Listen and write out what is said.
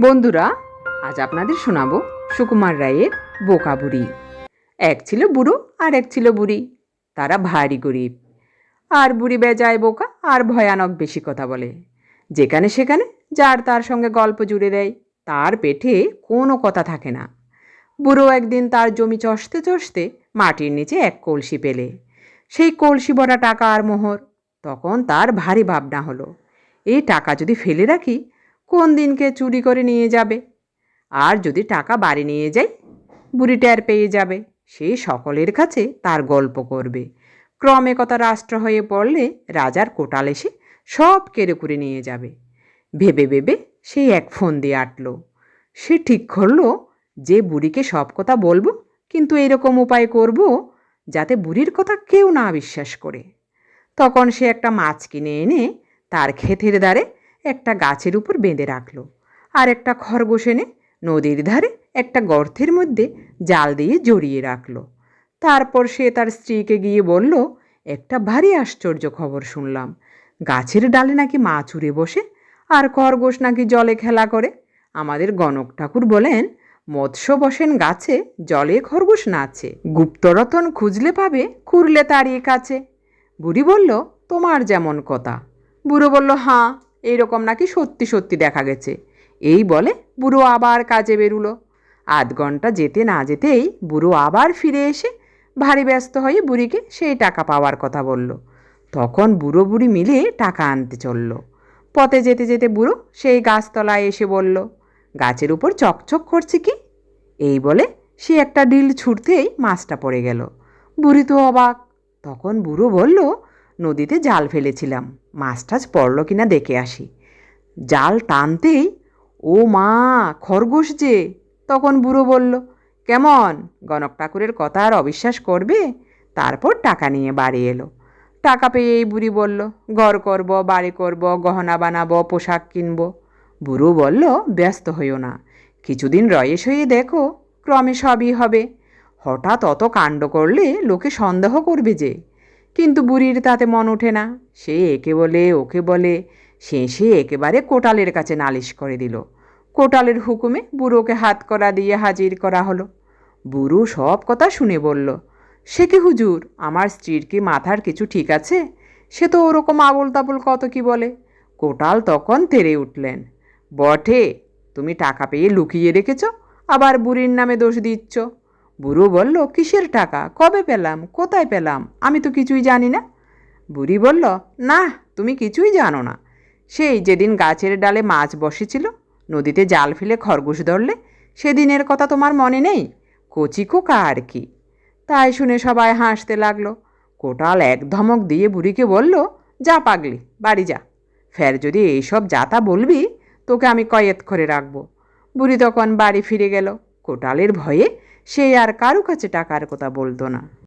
বন্ধুরা, আজ আপনাদের শোনাবো সুকুমার রায়ের বোকা বুড়ি। এক ছিল বুড়ো, আর এক ছিল বুড়ি। তারা ভারী গরিব। আর বুড়ি বেজায় বোকা, আর ভয়ানক বেশি কথা বলে। যেখানে সেখানে যার তার সঙ্গে গল্প জুড়ে দেয়, তার পেটে কোনো কথা থাকে না। বুড়ো একদিন তার জমি চষতে চষতে মাটির নিচে এক কলসি পেলে। সেই কলসি ভরা টাকা আর মোহর। তখন তার ভারী ভাবনা হলো এই টাকা যদি ফেলে রাখি কোন দিনকে চুরি করে নিয়ে যাবে? আর যদি টাকা বাড়ি নিয়ে যাই বুড়ি টের পেয়ে যাবে। সে সকলের কাছে তার গল্প করবে। ক্রমে কথা রাষ্ট্র হয়ে পড়লে রাজার কোটাল এসে সব কেড়ে করে নিয়ে যাবে। ভেবে ভেবে সেই এক ফোন দিয়ে আটল। সে ঠিক করল, যে বুড়িকে সব কথা বলব, কিন্তু এরকম উপায় করব যাতে বুড়ির কথা কেউ না বিশ্বাস করে। তখন সে একটা মাছ কিনে এনে তার ক্ষেতের দ্বারে একটা গাছের উপর বেঁধে রাখল। আর একটা খরগোশ এনে নদীর ধারে একটা গর্তের মধ্যে জাল দিয়ে জড়িয়ে রাখল। তারপর সে তার স্ত্রীকে গিয়ে বলল, একটা ভারী আশ্চর্য খবর শুনলাম। গাছের ডালে নাকি মাছ উড়ে বসে, আর খরগোশ নাকি জলে খেলা করে। আমাদের গণক ঠাকুর বলেন, মৎস্য বসেন গাছে, জলে খরগোশ নাচে। গুপ্তরতন খুঁজলে পাবে, খুঁড়লে তাড়িয়ে কাছে। বুড়ি বলল, তোমার যেমন কথা। বুড়ো বলল, হাঁ। এইরকম নাকি সত্যি সত্যি দেখা গেছে। এই বলে বুড়ো আবার কাজে বেরুলো। আধ ঘণ্টা যেতে না যেতেই বুড়ো আবার ফিরে এসে ভারী ব্যস্ত হয়ে বুড়িকে সেই টাকা পাওয়ার কথা বলল। তখন বুড়ো বুড়ি মিলে টাকা আনতে চলল। পথে যেতে যেতে বুড়ো সেই গাছতলায় এসে বলল, গাছের উপর চকচক করছে কি? এই বলে সে একটা ডিল ছুটতেই মাছটা পড়ে গেল। বুড়ি তো অবাক। তখন বুড়ো বলল নদীতে জাল ফেলেছিলাম। মাছ টাছ পড়ল কিনা দেখে আসি। জাল টানতেই, ও মা, খরগোশ যে! তখন বুড়ো বলল, কেমন? গণক ঠাকুরের কথা আর অবিশ্বাস করবে? তারপর টাকা নিয়ে বাড়ি এলো। টাকা পেয়ে এই বুড়ি বলল, ঘর করব, বাড়ি করব, গহনা বানাবো, পোশাক কিনব। বুড়ো বলল, ব্যস্ত হইও না, কিছুদিন রয়েস হয়ে দেখো, ক্রমে সবই হবে। হঠাৎ অত কাণ্ড করলে লোকে সন্দেহ করবে যে কিন্তু বুড়ির তাতে মন ওঠে না। সে একে বলে, ওকে বলে। শেষে একেবারে কোটালের কাছে নালিশ করে দিল। কোটালের হুকুমে বুড়োকে হাত করা দিয়ে হাজির করা হলো। বুড়ো সব কথা শুনে বলল, সে কি হুজুর, আমার স্ত্রীর কি মাথার কিছু ঠিক আছে? সে তো ওরকম আবল তাবল কত কি বলে? কোটাল তখন তেরে উঠলেন, বটে, তুমি টাকা পেয়ে লুকিয়ে রেখেছ, আবার বুড়ির নামে দোষ দিচ্ছ। বুড়ো বলল, কিসের টাকা? কবে পেলাম? কোথায় পেলাম? আমি তো কিছুই জানি না। বুড়ি বলল, না, তুমি কিছুই জানো না। সেই যেদিন গাছের ডালে মাছ বসেছিল, নদীতে জাল ফেলে খরগোশ ধরলে, সেদিনের কথা তোমার মনে নেই? কচি কোকা আর কি? তাই শুনে সবাই হাসতে লাগল। কোটাল এক ধমক দিয়ে বুড়িকে বলল, যা পাগলি, বাড়ি যা। ফের যদি এইসব যাতা বলবি, তোকে আমি কয়েত করে রাখব। বুড়ি তখন বাড়ি ফিরে গেল। কোটালের ভয়ে সে আর কারও কাছে টাকার কথা বলতো না।